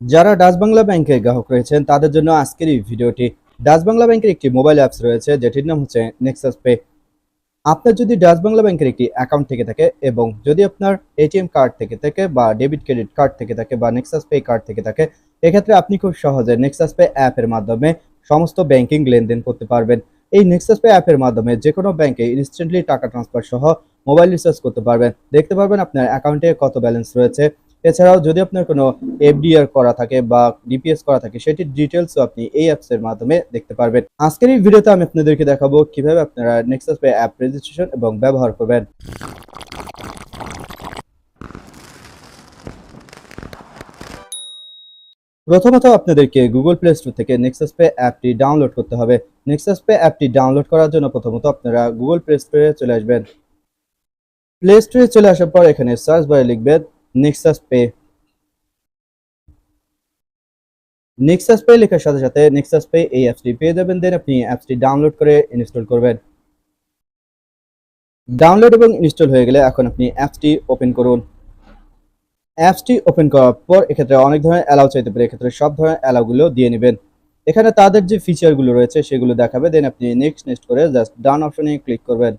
যারা ডাচ বাংলা ব্যাংকের গ্রাহক রয়েছেন, তাদের জন্য আজকের এই ভিডিওটি ডাচ বাংলা ব্যাংকের একটি মোবাইল অ্যাপস রয়েছে, যেটির নাম হচ্ছে নেক্সাস পে আপনার যদি ডাচ বাংলা ব্যাংকের একটি অ্যাকাউন্ট থেকে থাকে এবং যদি আপনার এটিএম কার্ড থেকে থাকে বা ডেবিট ক্রেডিট কার্ড থেকে থাকে বা নেক্সাস পে কার্ড থেকে থাকে, এক্ষেত্রে আপনি খুব সহজে নেক্সাস পে অ্যাপের মাধ্যমে সমস্ত ব্যাংকিং লেনদেন করতে পারবেন। এই নেক্সাস পে অ্যাপের মাধ্যমে যে কোনো ব্যাংকে ইনস্ট্যান্টলি টাকা ট্রান্সফার সহ মোবাইল রিচার্জ করতে পারবেন। দেখতে পারবেন আপনার অ্যাকাউন্টে কত ব্যালেন্স রয়েছে। এছাড়াও যদি আপনার কোনো এফডিআর করা থাকে বা ডিপিএস করা থাকে, সেটির ডিটেলসও আপনি এই অ্যাপস এর মাধ্যমে দেখতে পারবেন। আজকের এই ভিডিওতে আমি আপনাদেরকে দেখাবো কীভাবে আপনারা নেক্সাস পে অ্যাপ রেজিস্ট্রেশন এবং ব্যবহার করবেন। প্রথমত আপনাদেরকে গুগল প্লে স্টোর থেকে নেক্সাস পে অ্যাপটি ডাউনলোড করতে হবে। নেক্সাস পে অ্যাপটি ডাউনলোড করার জন্য প্রথমত আপনারা গুগল প্লে স্টোরে চলে আসবেন। প্লে স্টোরে চলে আসার পর এখানে সার্চ বারে লিখবেন নেক্সাস পে নেক্সাস পে লেখার সাথে সাথে নেক্সাস পে এই অ্যাপসটি পেয়ে যাবেন। দেন আপনি অ্যাপসটি ডাউনলোড করে ইনস্টল করবেন। ডাউনলোড এবং ইনস্টল হয়ে গেলে এখন আপনি অ্যাপসটি ওপেন করুন। অ্যাপসটি ওপেন করার পর এক্ষেত্রে অনেক ধরনের অ্যালাউ চাইতে পারে। এক্ষেত্রে সব ধরনের অ্যালাউগুলো দিয়ে নেবেন। এখানে তাদের যে ফিচারগুলো রয়েছে সেগুলো দেখাবে। দেন আপনি নেক্সট নেক্সট করে জাস্ট ডান অপশনে ক্লিক করবেন।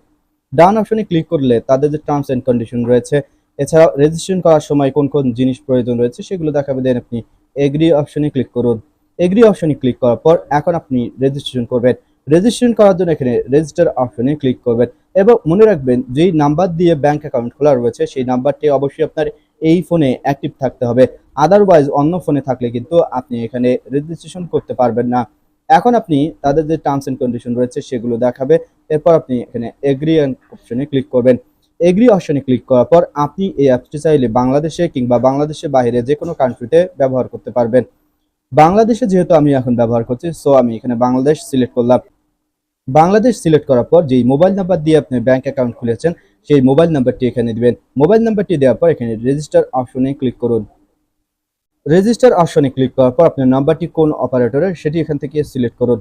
ডান অপশনে ক্লিক করলে তাদের যে টার্মস এন্ড কন্ডিশন রয়েছে এছাড়াও রেজিস্ট্রেশন করার সময় কোন কোন জিনিস প্রয়োজন রয়েছে সেগুলো দেখাবে দেন আপনি এগ্রি অপশনে ক্লিক করুন। এগ্রি অপশনে ক্লিক করার পর এখন আপনি রেজিস্ট্রেশন করবেন। রেজিস্ট্রেশন করার জন্য এখানে রেজিস্টার অপশনে ক্লিক করবেন এবং মনে রাখবেন যেই নাম্বার দিয়ে ব্যাংক অ্যাকাউন্ট খোলা রয়েছে সেই নাম্বারটি অবশ্যই আপনার এই ফোনে অ্যাক্টিভ থাকতে হবে। আদারওয়াইজ অন্য ফোনে থাকলে কিন্তু আপনি এখানে রেজিস্ট্রেশন করতে পারবেন না। এখন আপনি তাদের যে টার্মস এন্ড কন্ডিশন রয়েছে সেগুলো দেখাবে। এরপর আপনি এখানে এগ্রি অপশনে ক্লিক করবেন। এগ্রি অপশনে ক্লিক করার পর আপনি এই অ্যাপসটি চাইলে বাংলাদেশে কিংবা বাংলাদেশের বাইরে যে কোনো কান্ট্রিতে ব্যবহার করতে পারবেন। বাংলাদেশে যেহেতু আমি এখন ব্যবহার করছি সো আমি এখানে বাংলাদেশ সিলেক্ট করলাম। বাংলাদেশ সিলেক্ট করার পর যেই মোবাইল নাম্বার দিয়ে আপনি ব্যাংক অ্যাকাউন্ট খুলেছেন, সেই মোবাইল নাম্বারটি এখানে দিবেন। মোবাইল নাম্বারটি দেওয়ার পর এখানে রেজিস্টার অপশনে ক্লিক করুন। রেজিস্টার অপশনে ক্লিক করার পর আপনার নাম্বারটি কোন অপারেটরের সেটি এখান থেকে সিলেক্ট করুন।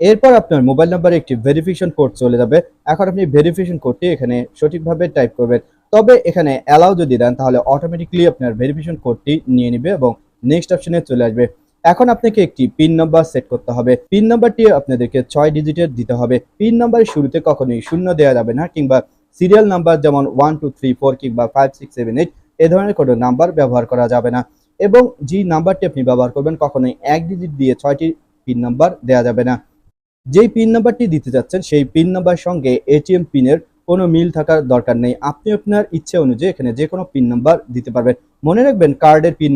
এরপর আপনার মোবাইল নাম্বারে একটি ভেরিফিকেশন কোড চলে যাবে। এখন আপনি ভেরিফিকেশন কোডটি এখানে সঠিকভাবে টাইপ করবেন। তবে এখানে অ্যালাউ যদি দেন, তাহলে অটোমেটিকলি আপনার ভেরিফিকেশন কোডটি নিয়ে নেবে এবং নেক্সট অপশনে চলে আসবে। এখন আপনাকে একটি পিন নাম্বার সেট করতে হবে। পিন নাম্বারটি আপনাদেরকে ছয় ডিজিটের দিতে হবে। পিন নাম্বারের শুরুতে কখনোই শূন্য দেওয়া যাবে না, কিংবা সিরিয়াল নাম্বার যেমন ওয়ান টু থ্রি ফোর কিংবা ফাইভ সিক্স সেভেন এইট এ ধরনের কোনো নাম্বার ব্যবহার করা যাবে না। এবং যে নাম্বারটি আপনি ব্যবহার করবেন, কখনোই এক ডিজিট দিয়ে ছয়টি পিন নাম্বার দেওয়া যাবে না। যেই পিন নাম্বারটি দিতে যাচ্ছেন সেই পিন নাম্বার সঙ্গে এটিএম পিনের কোনো মিল থাকার দরকার নেই। আপনি আপনার ইচ্ছে অনুযায়ী এখানে যে কোনো পিন নাম্বার দিতে পারবেন। মনে রাখবেন কার্ডের পিন